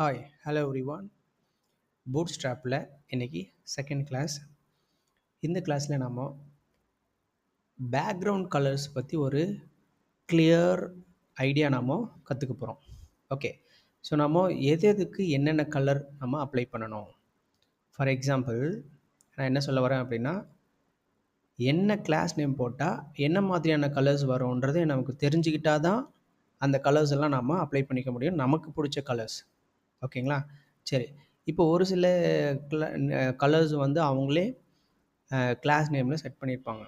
Hi hello everyone பூட் ஸ்ட்ராப்பில் இன்றைக்கி செகண்ட் கிளாஸ் இந்த கிளாஸில் நாம் பேக்ரவுண்ட் கலர்ஸ் பற்றி ஒரு கிளியர் ஐடியா நாம் கற்றுக்க போகிறோம் ஓகே ஸோ நாம் எது எதுக்கு என்னென்ன கலர் நம்ம அப்ளை பண்ணணும்? ஃபார் எக்ஸாம்பிள் நான் என்ன சொல்ல வரேன் அப்படின்னா என்ன கிளாஸ் நேம் போட்டால் என்ன மாதிரியான கலர்ஸ் வரும்ன்றதை நமக்கு தெரிஞ்சுக்கிட்டால் தான் அந்த கலர்ஸ் எல்லாம் நாம் அப்ளை பண்ணிக்க முடியும். நமக்கு பிடிச்ச கலர்ஸ் ஓகேங்களா? சரி. இப்போ ஒரு சில கலர்ஸ் வந்து அவங்களே கிளாஸ் நேமில் செட் பண்ணியிருப்பாங்க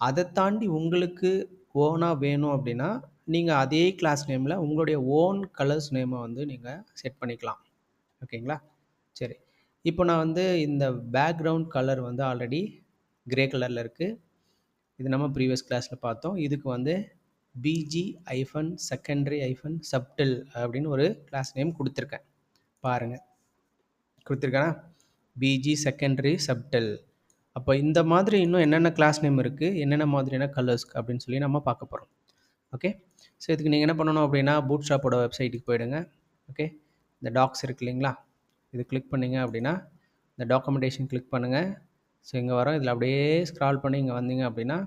அதை தாண்டி உங்களுக்கு ஓனாக வேணும் அப்படின்னா நீங்கள் அதே கிளாஸ் நேமில் உங்களுடைய ஓன் கலர்ஸ் நேமை வந்து நீங்கள் செட் பண்ணிக்கலாம். ஓகேங்களா? சரி. இப்போ நான் வந்து இந்த பேக்ரவுண்ட் கலர் வந்து ஆல்ரெடி கிரே கலரில் இருக்குது இது நம்ம ப்ரீவியஸ் கிளாஸில் பார்த்தோம். இதுக்கு வந்து பிஜி ஐஃபன் செகண்டரி ஐஃபன் சப்டில் அப்படின்னு ஒரு கிளாஸ் நேம் கொடுத்துருக்கேன். பாருங்கள் கொடுத்துருக்கேனா? பிஜி செகண்டரி சப்டில் அப்போ இந்த மாதிரி இன்னும் என்னென்ன கிளாஸ் நேம் இருக்குது என்னென்ன மாதிரியான கலர்ஸ் அப்படின்னு சொல்லி நம்ம பார்க்க போகிறோம் ஓகே ஸோ இதுக்கு நீங்கள் என்ன பண்ணணும் அப்படின்னா பூட் ஷாப்போட வெப்சைட்டுக்கு போயிடுங்க. ஓகே இந்த டாக்ஸ் இருக்கு இல்லைங்களா? இது கிளிக் பண்ணிங்க அப்படின்னா இந்த டாக்குமெண்டேஷன் கிளிக் பண்ணுங்கள் ஸோ இங்கே வரோம். இதில் அப்படியே ஸ்க்ரால் பண்ணி இங்கே வந்தீங்க அப்படின்னா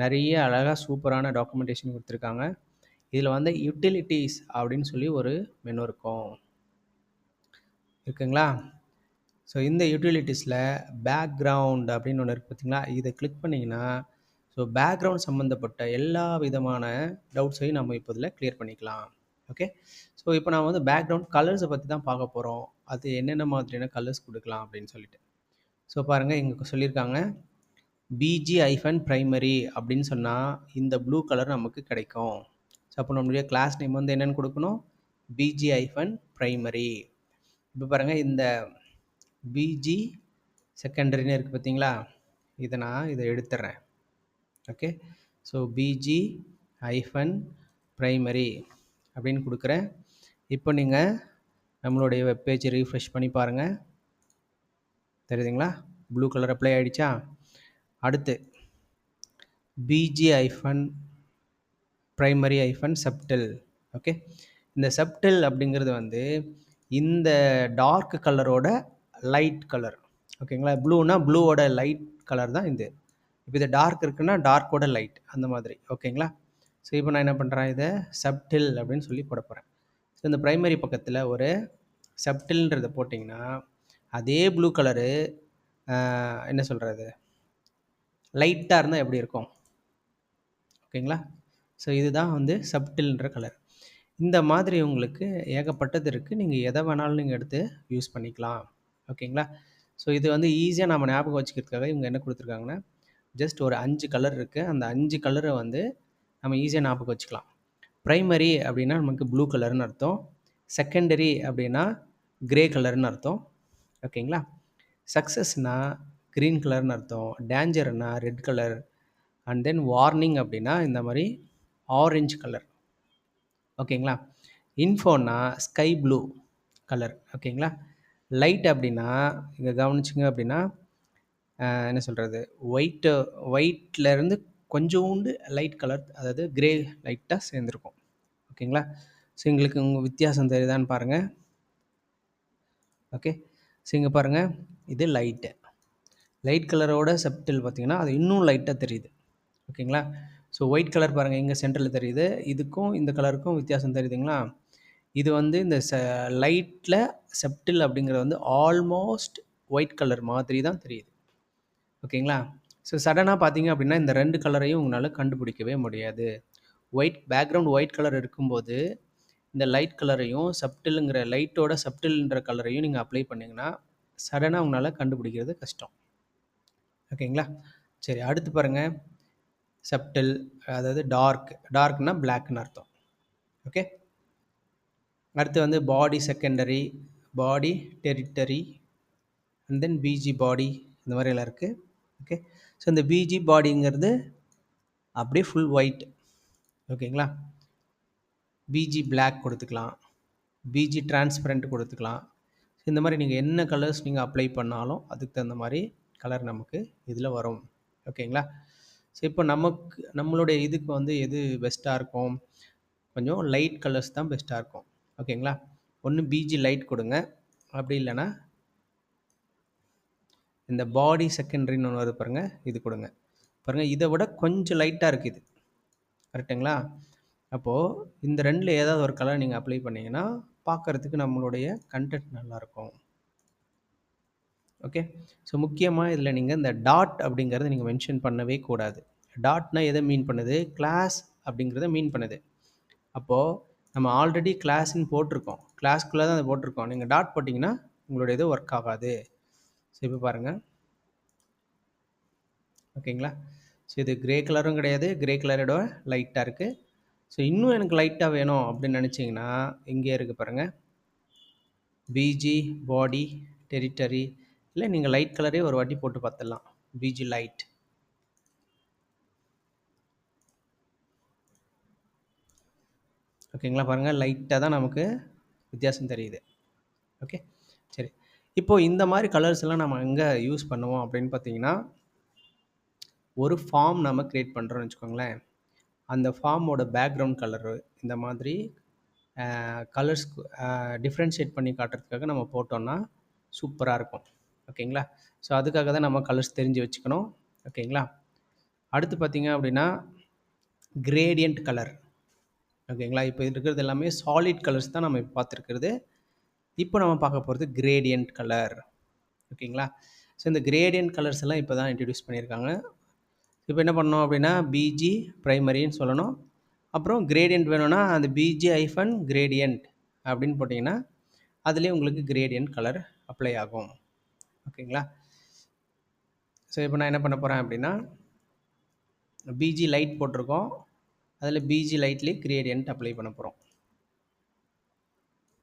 நிறைய அழகாக சூப்பரான டாக்குமெண்டேஷன் கொடுத்துருக்காங்க. இதில் வந்து யூட்டிலிட்டிஸ் அப்படின்னு சொல்லி ஒரு மெனு இருக்கும். இருக்குங்களா? ஸோ இந்த யூட்டிலிட்டிஸில் பேக்ரவுண்ட் அப்படின்னு ஒன்று இருக்குது பார்த்தீங்களா இதை கிளிக் பண்ணிங்கன்னா ஸோ பேக்ரவுண்ட் சம்மந்தப்பட்ட எல்லா விதமான டவுட்ஸையும் நம்ம இப்போ இதில் கிளியர் பண்ணிக்கலாம். ஓகே ஸோ இப்போ நான் வந்து பேக்ரவுண்ட் கலர்ஸை பற்றி தான் பார்க்க போகிறோம் அது என்னென்ன மாதிரியான கலர்ஸ் கொடுக்கலாம் அப்படின்னு சொல்லிட்டு. ஸோ பாருங்கள் இங்கே சொல்லியிருக்காங்க. பிஜி ஐஃபன் ப்ரைமரி அப்படின்னு சொன்னால் இந்த ப்ளூ கலர் நமக்கு கிடைக்கும். ஸோ அப்போ நம்மளுடைய கிளாஸ் நேம் வந்து என்னென்னு கொடுக்கணும்? பிஜி ஐஃபன் ப்ரைமரி இப்போ பாருங்கள் இந்த பிஜி செகண்டரின்னு இருக்குது பார்த்தீங்களா இதை நான் இதை எடுத்துட்றேன் okay so BG hyphen primary அப்படின்னு கொடுக்குறேன். இப்போ நீங்கள் நம்மளுடைய வெப்பேஜ் ரீஃப்ரெஷ் பண்ணி பாருங்கள் தெரியுதுங்களா? ப்ளூ கலர் அப்ளை ஆகிடுச்சா அடுத்து பிஜி ஐஃபன் ப்ரைமரி ஐஃபன் சப்டில் ஓகே இந்த சப்டில் அப்படிங்கிறது வந்து இந்த டார்க் கலரோட லைட் கலர் ஓகேங்களா ப்ளூனா ப்ளூவோட லைட் கலர் தான் இது. இப்போ இது டார்க் இருக்குன்னா டார்க்கோட லைட் அந்த மாதிரி. ஓகேங்களா ஸோ இப்போ நான் என்ன பண்ணுறேன் இதை சப்டில் அப்படின்னு சொல்லி போட போகிறேன் ஸோ இந்த ப்ரைமரி பக்கத்தில் ஒரு சப்டில்ன்றதை போட்டிங்கன்னா அதே ப்ளூ கலரு என்ன சொல்கிறது லைட்டாக இருந்தால் எப்படி இருக்கும்? ஓகேங்களா? ஸோ இதுதான் வந்து சப்டில்ன்ற கலர் இந்த மாதிரி உங்களுக்கு ஏகப்பட்டது இருக்குது நீங்கள் எதை வேணாலும் நீங்கள் எடுத்து யூஸ் பண்ணிக்கலாம். ஓகேங்களா? ஸோ இது வந்து ஈஸியாக நம்ம ஞாபகம் வச்சுக்கிறதுக்காக இவங்க என்ன கொடுத்துருக்காங்கன்னா ஜஸ்ட் ஒரு அஞ்சு கலர் இருக்குது அந்த அஞ்சு கலரை வந்து நம்ம ஈஸியாக ஞாபகம் வச்சுக்கலாம். ப்ரைமரி அப்படின்னா நமக்கு ப்ளூ கலர்னு அர்த்தம். செகண்டரி அப்படின்னா க்ரே கலர்னு அர்த்தம். ஓகேங்களா? சக்ஸஸ்னால் க்ரீன் கலர்னு அர்த்தம் டேஞ்சர்னா red colour and then warning அப்படின்னா இந்த மாதிரி ஆரஞ்சு கலர் ஓகேங்களா? இன்ஃபோன்னா ஸ்கை ப்ளூ கலர் ஓகேங்களா? லைட் அப்படின்னா இங்கே கவனிச்சிங்க அப்படின்னா என்ன சொல்கிறது ஒயிட்டு ஒயிட்லேருந்து கொஞ்சோண்டு லைட் கலர் அதாவது க்ரே லைட்டாக சேர்ந்துருக்கும். ஓகேங்களா? ஸோ எங்களுக்கு உங்கள் வித்தியாசம் தெரியுதான்னு பாருங்கள் ஓகே? ஸோ இங்கே பாருங்கள் இது லைட்டு லைட் கலரோட செப்டில் பார்த்திங்கன்னா அது இன்னும் லைட்டாக தெரியுது. ஓகேங்களா? ஸோ ஒயிட் கலர் பாருங்கள் இங்கே சென்டரில் தெரியுது. இதுக்கும் இந்த கலருக்கும் வித்தியாசம் தெரியுதுங்களா? இது வந்து இந்த ச லைட்டில் செப்டில் அப்படிங்கிறது வந்து ஆல்மோஸ்ட் ஒயிட் கலர் மாதிரி தான் தெரியுது. ஓகேங்களா? ஸோ சடனாக பார்த்தீங்க அப்படின்னா இந்த ரெண்டு கலரையும் உங்களால் கண்டுபிடிக்கவே முடியாது. ஒயிட் பேக்ரவுண்ட் ஒயிட் கலர் இருக்கும்போது இந்த லைட் கலரையும் சப்டிலுங்கிற லைட்டோட சப்டில்ன்ற கலரையும் நீங்கள் அப்ளை பண்ணிங்கன்னா சடனாக உங்களால் கண்டுபிடிக்கிறது கஷ்டம். ஓகேங்களா? சரி அடுத்து பாருங்கள் சப்டில் அதாவது டார்க் டார்க்னா பிளாக்னு அர்த்தம். ஓகே? அடுத்து வந்து body secondary body tertiary and then BG body இந்த மாதிரியெல்லாம் இருக்குது ஓகே? ஸோ இந்த பிஜி பாடிங்கிறது அப்படியே ஃபுல் ஒயிட் ஓகேங்களா? பிஜி பிளாக் கொடுத்துக்கலாம். பிஜி டிரான்ஸ்பரண்ட் கொடுத்துக்கலாம். இந்த மாதிரி நீங்கள் என்ன கலர்ஸ் நீங்கள் அப்ளை பண்ணாலும் அதுக்கு தகுந்த மாதிரி கலர் நமக்கு இதில் வரும். ஓகேங்களா ஸோ இப்போ நமக்கு நம்மளுடைய இதுக்கு வந்து எது பெஸ்ட்டாக இருக்கும்? கொஞ்சம் லைட் கலர்ஸ் தான் பெஸ்ட்டாக இருக்கும். ஓகேங்களா ஒன்று பிஜி லைட் கொடுங்க. அப்படி இல்லைன்னா இந்த பாடி செகண்டரின்னு ஒன்று வருது பாருங்கள் இது கொடுங்க. பாருங்கள் இதை விட கொஞ்சம் லைட்டாக இருக்குது. இது கரெக்டுங்களா அப்போது இந்த ரெண்டில் ஏதாவது ஒரு கலர் நீங்கள் அப்ளை பண்ணிங்கன்னா பார்க்குறதுக்கு நம்மளுடைய கண்டென்ட் நல்லாயிருக்கும் ஓகே ஸோ முக்கியமாக இதில் நீங்கள் இந்த டாட் அப்படிங்கிறத நீங்கள் மென்ஷன் பண்ணவே கூடாது. டாட்னா எதை மீன் பண்ணுது? கிளாஸ் அப்படிங்கிறத மீன் பண்ணுது. அப்போது நம்ம ஆல்ரெடி கிளாஸ்ன்னு போட்டிருக்கோம். கிளாஸ்க்குள்ளே தான் அதை போட்டிருக்கோம். நீங்கள் டாட் போட்டிங்கன்னா உங்களுடைய இது ஒர்க் ஆகாது. ஸோ இப்போ பாருங்கள் ஓகேங்களா ஸோ இது கிரே கலரும் கிடையாது. கிரே கலரோட லைட்டாக இருக்குது ஸோ இன்னும் எனக்கு லைட்டாக வேணும் அப்படின்னு நினச்சிங்கன்னா இங்கே இருக்குது பாருங்கள் பிஜி பாடி டெரிட்டரி இல்லை நீங்கள் லைட் கலரே ஒரு வாட்டி போட்டு பார்த்துடலாம். பிஜி லைட் ஓகேங்களா பாருங்கள் லைட்டாக தான் நமக்கு வித்தியாசம் தெரியுது. ஓகே சரி. இப்போது இந்த மாதிரி கலர்ஸ் எல்லாம் நம்ம எங்கே யூஸ் பண்ணுவோம் அப்படின்னு பார்த்தீங்கன்னா ஒரு ஃபார்ம் நம்ம க்ரியேட் பண்ணுறோன்னு வச்சுக்கோங்களேன். அந்த ஃபார்மோட பேக்ரவுண்ட் கலரு இந்த மாதிரி கலர்ஸ் டிஃப்ரென்ஷியேட் பண்ணி காட்டுறதுக்காக நம்ம போட்டோன்னா சூப்பராக இருக்கும். ஓகேங்களா? ஸோ அதுக்காக தான் நம்ம கலர்ஸ் தெரிஞ்சு வச்சுக்கணும். ஓகேங்களா? அடுத்து பார்த்திங்க அப்படின்னா கிரேடியண்ட் கலர் ஓகேங்களா? இப்போ இருக்கிறது எல்லாமே சாலிட் கலர்ஸ் தான் நம்ம இப்போ பார்த்துருக்கிறது. இப்போ நம்ம பார்க்க போகிறது கிரேடியண்ட் கலர் ஓகேங்களா? ஸோ இந்த கிரேடியன்ட் கலர்ஸ் எல்லாம் இப்போ தான் இன்ட்ரடியூஸ் பண்ணியிருக்காங்க. இப்போ என்ன பண்ணோம் அப்படின்னா பிஜி ப்ரைமரின்னு சொல்லணும். அப்புறம் கிரேடியன்ட் வேணும்னா அந்த பிஜி ஐஃபன் கிரேடியன்ட் அப்படின்னு போட்டிங்கன்னா அதுலேயே உங்களுக்கு கிரேடியன்ட் கலர் அப்ளை ஆகும். ஓகேங்களா? ஸோ இப்போ நான் என்ன பண்ண போகிறேன் அப்படின்னா பிஜி லைட் போட்டிருக்கோம். அதில் பிஜி லைட்லேயே கிரியேடியன்ட் அப்ளை பண்ண போகிறோம்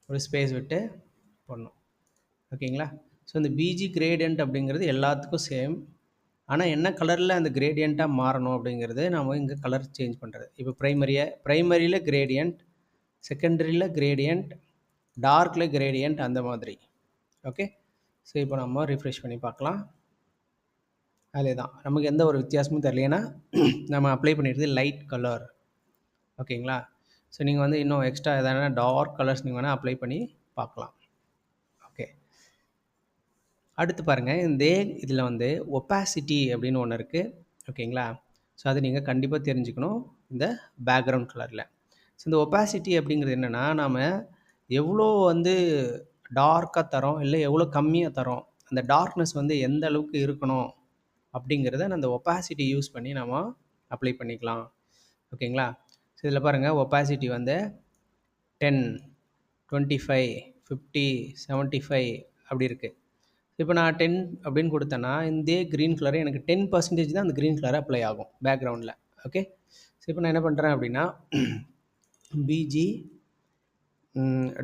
ஒரு ஸ்பேஸ் விட்டு பண்ணும் ஓகேங்களா? ஸோ இந்த பிஜி கிரேடியன்ட் அப்படிங்கிறது எல்லாத்துக்கும் சேம் ஆனால் என்ன கலரில் அந்த கிரேடியண்ட்டாக மாறணும் அப்படிங்கிறது நம்ம இங்கே கலர் சேஞ்ச் பண்ணுறது இப்போ ப்ரைமரியை ப்ரைமரியில் கிரேடியண்ட் செகண்டரியில் கிரேடியண்ட் டார்க்கில் கிரேடியண்ட் அந்த மாதிரி. ஓகே ஸோ இப்போ நம்ம ரிஃப்ரெஷ் பண்ணி பார்க்கலாம். அதே தான் நமக்கு எந்த ஒரு வித்தியாசமும் தெரியலைன்னா நம்ம அப்ளை பண்ணிடுறது லைட் கலர் ஓகேங்களா? ஸோ நீங்கள் வந்து இன்னும் எக்ஸ்ட்ரா எதனா டார்க் கலர்ஸ் நீங்கள் வேணால் அப்ளை பண்ணி பார்க்கலாம். ஓகே அடுத்து பாருங்கள் இந்த இதில் வந்து ஒப்பாசிட்டி அப்படின்னு ஒன்று இருக்குது ஓகேங்களா? ஸோ அதை நீங்கள் கண்டிப்பாக தெரிஞ்சுக்கணும் இந்த பேக்ரவுண்ட் கலரில் ஸோ இந்த ஒப்பாசிட்டி அப்படிங்கிறது என்னென்னா நாம் எவ்வளோ வந்து டார்க்காக தரோம் இல்லை எவ்வளோ கம்மியாக தரோம் அந்த டார்க்னஸ் வந்து எந்த அளவுக்கு இருக்கணும் அப்படிங்கிறத அந்த ஒப்பாசிட்டி யூஸ் பண்ணி நம்ம அப்ளை பண்ணிக்கலாம். ஓகேங்களா? ஸோ இதில் பாருங்கள் ஒப்பாசிட்டி வந்து ten twenty five fifty seventy five அப்படி இருக்குது இப்போ நான் டென் அப்படின்னு கொடுத்தேன்னா இந்த க்ரீன் கலரு எனக்கு டென் பர்சன்டேஜ் தான் அந்த க்ரீன் கலர் அப்ளை ஆகும் பேக்ரவுண்டில் ஓகே ஸோ இப்போ நான் என்ன பண்ணுறேன் அப்படின்னா பிஜி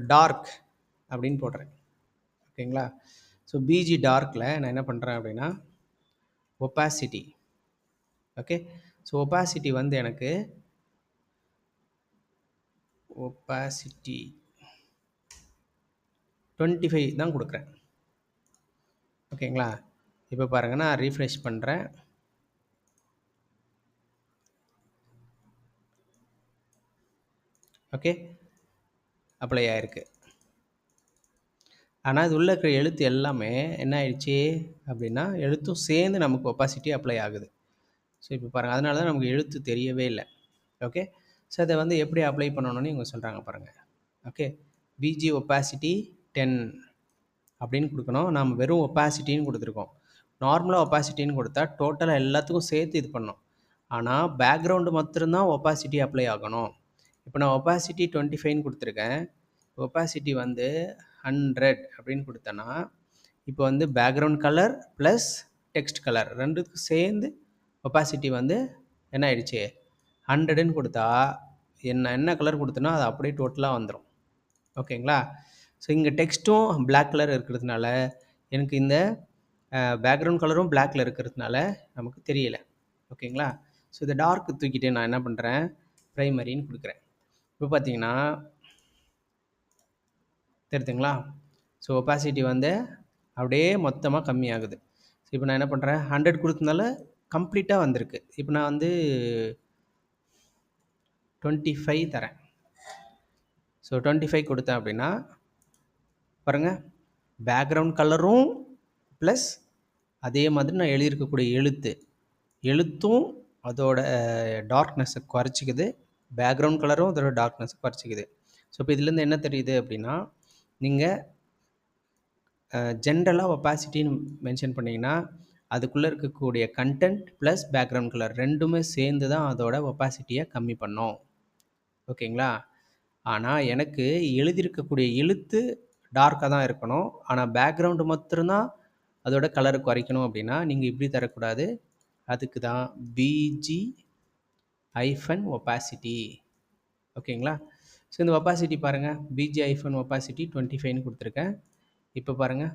டார்க் அப்படின்னு போடுறேன். ஓகேங்களா? ஸோ பிஜி டார்க்கில் நான் என்ன பண்ணுறேன் அப்படின்னா ஒப்பாசிட்டி ஓகே? ஸோ ஒப்பாசிட்டி வந்து எனக்கு ஒப்பாசிட்டி டுவெண்ட்டி ஃபைவ் தான் கொடுக்குறேன். ஓகேங்களா? இப்போ பாருங்கள் நான் ரீஃப்ரெஷ் பண்ணுறேன் ஓகே? அப்ளை ஆகிருக்கு ஆனால் இது உள்ளே இருக்கிற எழுத்து எல்லாமே என்ன ஆயிடுச்சு அப்படின்னா எழுத்தும் சேர்ந்து நமக்கு ஒப்பாசிட்டி அப்ளை ஆகுது. ஸோ இப்போ பாருங்கள் அதனால தான் நமக்கு எழுத்து தெரியவே இல்லை. ஓகே ஸோ அதை வந்து எப்படி அப்ளை பண்ணணும்னு இவங்க சொல்கிறாங்க பாருங்கள் ஓகே பிஜி ஒப்பாசிட்டி டென் அப்படின்னு கொடுக்கணும். நாம் வெறும் ஒப்பாசிட்டின்னு கொடுத்துருக்கோம். நார்மலாக ஒப்பாசிட்டின்னு கொடுத்தா டோட்டலாக எல்லாத்துக்கும் சேர்த்து இது பண்ணோம். ஆனால் பேக்ரவுண்டு மட்டும்தான் ஒப்பாசிட்டி அப்ளை ஆகணும். இப்போ நான் ஒப்பாசிட்டி டுவெண்ட்டி ஃபைவ்னு கொடுத்துருக்கேன். ஒப்பாசிட்டி வந்து ஹண்ட்ரட் அப்படின்னு கொடுத்தேன்னா இப்போ வந்து background colour plus text colour ரெண்டுத்துக்கும் சேர்ந்து ஒப்பாசிட்டி வந்து என்ன ஆயிடுச்சு? ஹண்ட்ரடுன்னு கொடுத்தா என்ன என்ன கலர் கொடுத்தனோ அது அப்படியே டோட்டலாக வந்துடும் ஓகேங்களா? ஸோ இங்கே டெக்ஸ்ட்டும் பிளாக் கலர் இருக்கிறதுனால எனக்கு இந்த பேக்ரவுண்ட் கலரும் பிளாக்கில் இருக்கிறதுனால நமக்கு தெரியல. ஓகேங்களா? ஸோ இதை டார்க் தூக்கிட்டு நான் என்ன பண்ணுறேன் ப்ரைமரின்னு கொடுக்குறேன். இப்போ பார்த்தீங்கன்னா தெரியுதுங்களா? ஸோ ஒப்பாசிட்டி வந்து அப்படியே மொத்தமாக கம்மியாகுது. ஸோ இப்போ நான் என்ன பண்ணுறேன் ஹண்ட்ரட் கொடுத்ததுனால கம்ப்ளீட்டாக வந்திருக்கு. இப்போ நான் வந்து டுவெண்ட்டி ஃபைவ் தரேன். ஸோ டுவெண்ட்டி ஃபைவ் கொடுத்தேன் அப்படின்னா பாருங்கள் பேக்ரவுண்ட் கலரும் ப்ளஸ் அதே மாதிரி நான் எழுதியிருக்கக்கூடிய எழுத்து. எழுத்தும் அதோட டார்க்னஸை குறைச்சிக்குது. பேக்ரவுண்ட் கலரும் அதோட டார்க்னஸை குறைச்சிக்குது. ஸோ இப்போ இதுலேருந்து என்ன தெரியுது அப்படின்னா நீங்கள் ஜென்ரலாக ஒப்பாசிட்டின்னு மென்ஷன் பண்ணிங்கன்னா அதுக்குள்ளே இருக்கக்கூடிய கண்டென்ட் ப்ளஸ் பேக்ரவுண்ட் கலர் ரெண்டுமே சேர்ந்து தான் அதோட ஒப்பாசிட்டியை கம்மி பண்ணோம். ஓகேங்களா? ஆனால் எனக்கு எழுதியிருக்கக்கூடிய எழுத்து டார்க்காக தான் இருக்கணும். ஆனால் பேக்ரவுண்டு மட்டும்தான் அதோட கலர் குறைக்கணும் அப்படின்னா நீங்கள் இப்படி தரக்கூடாது. அதுக்கு தான் பிஜி ஐஃபன் ஒப்பாசிட்டி ஓகேங்களா? ஸோ இந்த ஒப்பாசிட்டி பாருங்கள் பிஜி ஐஃபோன் ஒப்பாசிட்டி டுவெண்ட்டி ஃபைவ்னு கொடுத்துருக்கேன். இப்போ பாருங்கள்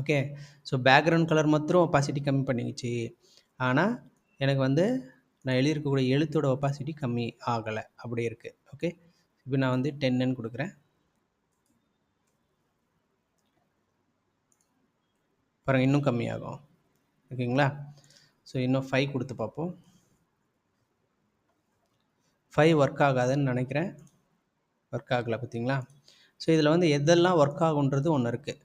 ஓகே ஸோ பேக்ரவுண்ட் கலர் மாத்திரம் ஒப்பாசிட்டி கம்மி பண்ணிக்கிச்சு. ஆனால் எனக்கு வந்து நான் எழுதியிருக்கக்கூடிய எழுத்தோட ஒப்பாசிட்டி கம்மி ஆகலை. அப்படி இருக்குது ஓகே இப்போ நான் வந்து டென்னு கொடுக்குறேன். பாருங்கள் இன்னும் கம்மியாகும். ஓகேங்களா ஸோ இன்னும் ஃபைவ் கொடுத்து பார்ப்போம். ஃபைவ் ஒர்க் ஆகாதுன்னு நினைக்கிறேன். ஒர்க் ஆகலை பார்த்தீங்களா? ஸோ இதில் வந்து எதெல்லாம் ஒர்க் ஆகுன்றது ஒன்று இருக்குது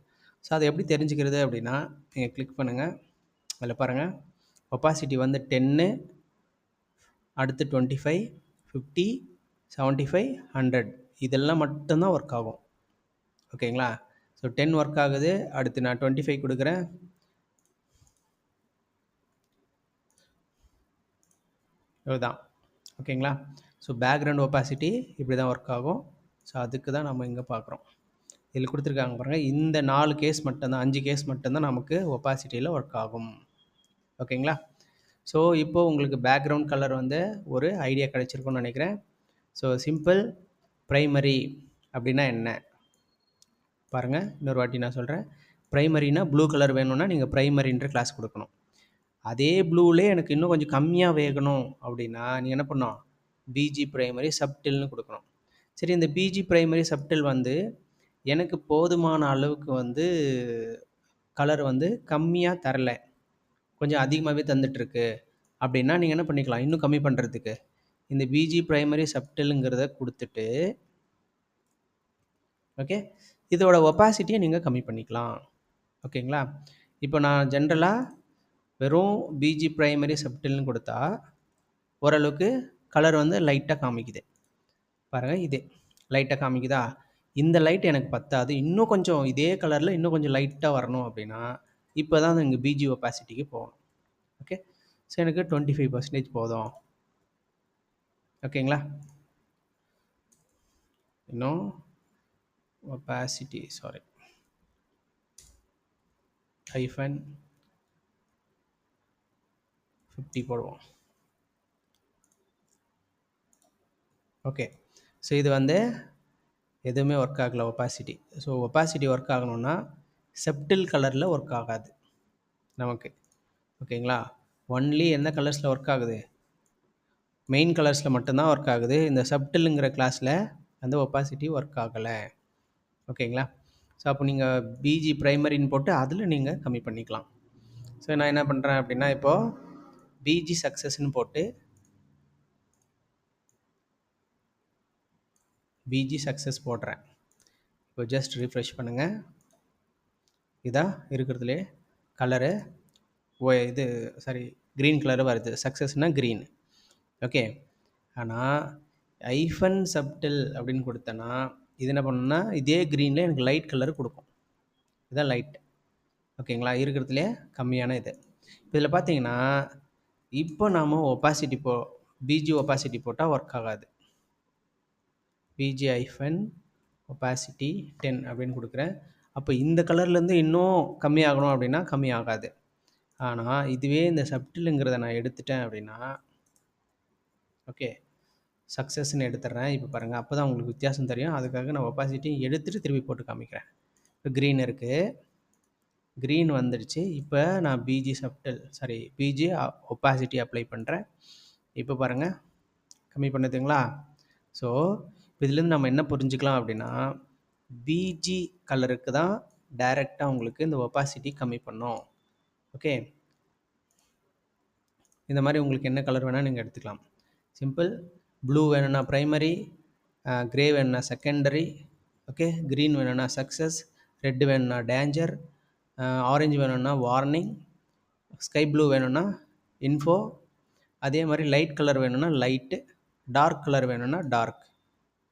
ஸோ அதை எப்படி தெரிஞ்சுக்கிறது அப்படின்னா நீங்கள் கிளிக் பண்ணுங்கள் அதில் பாருங்கள் ஒப்பாசிட்டி வந்து டென்னு அடுத்து twenty five fifty seventy five hundred இதெல்லாம் மட்டும்தான் ஒர்க் ஆகும். ஓகேங்களா? ஸோ டென் ஒர்க் ஆகுது. அடுத்து நான் டுவெண்ட்டி ஃபைவ் கொடுக்குறேன். இதுதான் ஓகேங்களா? ஸோ பேக்ரவுண்ட் ஒப்பாசிட்டி இப்படி தான் ஒர்க் ஆகும். ஸோ அதுக்கு தான் நம்ம இங்கே பார்க்குறோம். இதில் கொடுத்துருக்காங்க பாருங்கள் இந்த நாலு கேஸ் மட்டும்தான் அஞ்சு கேஸ் மட்டும்தான் நமக்கு ஒப்பாசிட்டியில் ஒர்க் ஆகும். ஓகேங்களா ஸோ இப்போது உங்களுக்கு பேக்ரவுண்ட் கலர் வந்து ஒரு ஐடியா கிடச்சிருக்கும்னு நினைக்கிறேன். ஸோ சிம்பிள் ப்ரைமரி அப்படின்னா என்ன? பாருங்கள் இன்னொரு வாட்டி நான் சொல்கிறேன் ப்ரைமரினா ப்ளூ கலர் வேணும்னா நீங்கள் ப்ரைமரின்ற கிளாஸ் கொடுக்கணும். அதே ப்ளூவிலே எனக்கு இன்னும் கொஞ்சம் கம்மியாக வேகணும் அப்படின்னா நீங்கள் என்ன பண்ணோம் பிஜி ப்ரைமரி சப்டில்னு கொடுக்கணும். சரி இந்த பிஜி ப்ரைமரி சப்டில் வந்து எனக்கு போதுமான அளவுக்கு வந்து கலர் வந்து கம்மியாக தரல. கொஞ்சம் அதிகமாகவே தந்துட்டுருக்கு. அப்படின்னா நீங்கள் என்ன பண்ணிக்கலாம்? இன்னும் கம்மி பண்ணுறதுக்கு இந்த பிஜி ப்ரைமரி சப்டிலுங்கிறத கொடுத்துட்டு ஓகே இதோட ஒப்பாசிட்டியை நீங்கள் கம்மி பண்ணிக்கலாம். ஓகேங்களா? இப்போ நான் ஜென்ரலாக வெறும் பிஜி ப்ரைமரி சப்டில்னு கொடுத்தா ஓரளவுக்கு கலர் வந்து லைட்டாக காமிக்குது. பாருங்கள் இது லைட்டாக காமிக்குதா? இந்த லைட் எனக்கு பத்தாது. இன்னும் கொஞ்சம் இதே கலரில் இன்னும் கொஞ்சம் லைட்டாக வரணும் அப்படின்னா இப்போ தான் இங்கே பிஜி ஒப்பாசிட்டிக்கு போகணும். ஓகே ஸோ எனக்கு டுவெண்ட்டி ஃபைவ் பர்சன்டேஜ் போதும் ஓகேங்களா இன்னும் ஒப்பாசிட்டி சாரி ஹைஃபன் ஃபிஃப்டி போடுவோம். ஓகே ஸோ இது வந்து எதுவுமே ஒர்க் ஆகலை ஒப்பாசிட்டி ஸோ ஒப்பாசிட்டி ஒர்க் ஆகணும்னா செப்டில் கலரில் ஒர்க் ஆகாது. நமக்கு. ஓகேங்களா ஒன்லி எந்த கலர்ஸில் ஒர்க் ஆகுது? மெயின் கலர்ஸில் மட்டும்தான் ஒர்க் ஆகுது. இந்த சப்டிலுங்கிற கிளாஸில் அந்த ஒப்பாசிட்டி ஒர்க் ஆகலை. ஓகேங்களா ஸோ அப்போ நீங்கள் பிஜி ப்ரைமரின்னு போட்டு அதில் நீங்கள் கம்மி பண்ணிக்கலாம். ஸோ நான் என்ன பண்ணுறேன் அப்படின்னா இப்போது பிஜி சக்ஸஸ்ன்னு போட்டு பிஜி சக்ஸஸ் போடுறேன். இப்போ ஜஸ்ட் ரிஃப்ரெஷ் பண்ணுங்கள் இதான் இருக்கிறதுலே கலரு ஓ இது சாரி க்ரீன் கலரு வருது. சக்ஸஸ்னால் க்ரீன் ஓகே ஆனால் ஐஃபன் சப்டில் அப்படின்னு கொடுத்தேன்னா இது என்ன பண்ணுன்னா இதே க்ரீனில் எனக்கு லைட் கலர் கொடுக்கும். இதுதான் லைட் ஓகேங்களா இருக்கிறதுலே கம்மியான இது. இதில் பார்த்தீங்கன்னா இப்போ நாம் ஒப்பாசிட்டி போ பிஜி ஒப்பாசிட்டி போட்டால் ஒர்க் ஆகாது. பிஜி ஐஃபன் ஒப்பாசிட்டி டென் அப்படின்னு கொடுக்குறேன். அப்போ இந்த கலர்லேருந்து இன்னும் கம்மியாகணும் அப்படின்னா கம்மி ஆகாது ஆனால் இதுவே இந்த சப்டிலுங்கிறத நான் எடுத்துட்டேன் அப்படின்னா ஓகே சக்ஸஸ்ன்னு எடுத்துடுறேன். இப்போ பாருங்கள் அப்போ தான் உங்களுக்கு வித்தியாசம் தெரியும். அதுக்காக நான் ஒப்பாசிட்டியும் எடுத்துகிட்டு திருப்பி போட்டு காமிக்கிறேன். இப்போ க்ரீன் இருக்குது க்ரீன் வந்துடுச்சு. இப்போ நான் BG subtle sorry BG opacity apply பண்ணுறேன் இப்போ பாருங்கள் கம்மி பண்ணுதுங்களா? ஸோ இதுலேருந்து நம்ம என்ன புரிஞ்சுக்கலாம் அப்படின்னா பிஜி கலருக்கு தான் டைரெக்டாக உங்களுக்கு இந்த ஒப்பாசிட்டி கம்மி பண்ணும். ஓகே இந்த மாதிரி உங்களுக்கு என்ன கலர் வேணால் நீங்கள் எடுத்துக்கலாம். சிம்பிள் ப்ளூ வேணும்னா ப்ரைமரி க்ரே வேணும்னா செகண்டரி ஓகே க்ரீன் வேணும்னா சக்ஸஸ் ரெட் வேணும்னா டேஞ்சர் ஆரஞ்சு வேணும்னா வார்னிங் ஸ்கை ப்ளூ வேணும்னா இன்ஃபோ அதே மாதிரி லைட் கலர் வேணும்னா லைட்டு டார்க் கலர் வேணும்னா டார்க்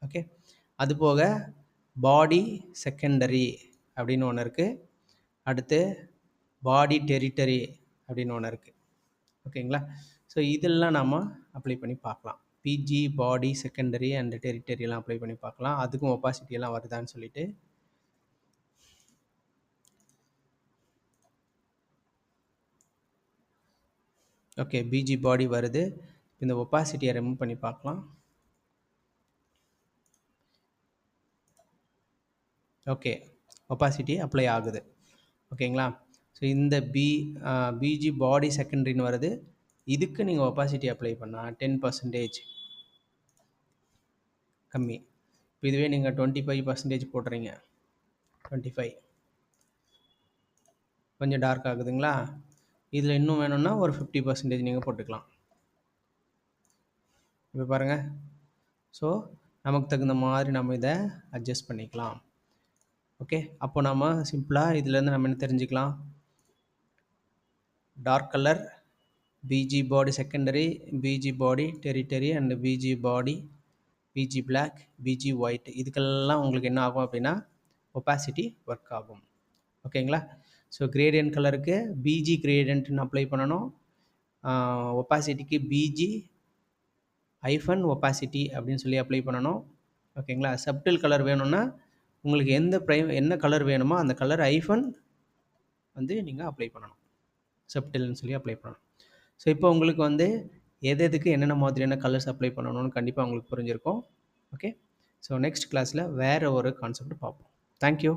ஓகே அது போக பாடி செகண்டரி அப்படின்னு ஒன்று இருக்குது அடுத்து பாடி டெரிட்டரி அப்படின்னு ஒன்று இருக்குது ஓகேங்களா ஸோ இதெல்லாம் நம்ம அப்ளை பண்ணி பார்க்கலாம். பிஜி பாடி செகண்டரி அண்ட் டெரிட்டரியெல்லாம் அப்ளை பண்ணி பார்க்கலாம். அதுக்கும் ஒப்பாசிட்டி எல்லாம் வருதான்னு சொல்லிட்டு. ஓகே பிஜி பாடி வருது. இந்த ஒப்பாசிட்டியை ரிமூவ் பண்ணி பார்க்கலாம். ஓகே ஒப்பாசிட்டி அப்ளை ஆகுது. ஓகேங்களா ஸோ இந்த பி பிஜி பாடி செகண்டரின்னு வருது. இதுக்கு நீங்கள் ஒப்பாசிட்டி அப்ளை பண்ணால் டென் பர்சன்டேஜ் கம்மி. இப்போ இதுவே நீங்கள் டுவெண்ட்டி ஃபைவ் பர்சன்டேஜ் போடுறீங்க. டுவெண்ட்டி ஃபைவ் கொஞ்சம் டார்க் ஆகுதுங்களா? இதில் இன்னும் வேணும்னா ஒரு ஃபிஃப்டி பர்சன்டேஜ் நீங்கள் போட்டுக்கலாம். இப்போ பாருங்கள் ஸோ நமக்கு தகுந்த மாதிரி நம்ம இதை அட்ஜஸ்ட் பண்ணிக்கலாம். ஓகே அப்போ நம்ம சிம்பிளாக இதுலேருந்து நம்ம என்ன தெரிஞ்சுக்கலாம்? Dark colour BG body secondary BG body tertiary and BG body BG black BG white இதுக்கெல்லாம் உங்களுக்கு என்ன ஆகும் அப்படின்னா ஒப்பாசிட்டி ஒர்க் ஆகும். ஓகேங்களா ஸோ கிரேடியன்ட் கலருக்கு பிஜி கிரேடியன்ட்னு அப்ளை பண்ணணும். ஒப்பாசிட்டிக்கு பிஜி ஐஃபன் ஒப்பாசிட்டி அப்படின்னு சொல்லி அப்ளை பண்ணணும். ஓகேங்களா சப்டில் கலர் வேணும்னா உங்களுக்கு எந்த ப்ரைம் என்ன கலர் வேணுமோ அந்த கலர் ஐஃபன் வந்து நீங்கள் அப்ளை பண்ணணும். செப்டில்னு சொல்லி அப்ளை பண்ணணும். ஸோ இப்போ உங்களுக்கு வந்து எது எதுக்கு என்னென்ன மாதிரியான கலர்ஸ் அப்ளை பண்ணணும்னு கண்டிப்பாக உங்களுக்கு புரிஞ்சிருக்கும். ஓகே ஸோ நெக்ஸ்ட் கிளாஸில் வேறு ஒரு கான்செப்ட் பார்ப்போம். தேங்க்யூ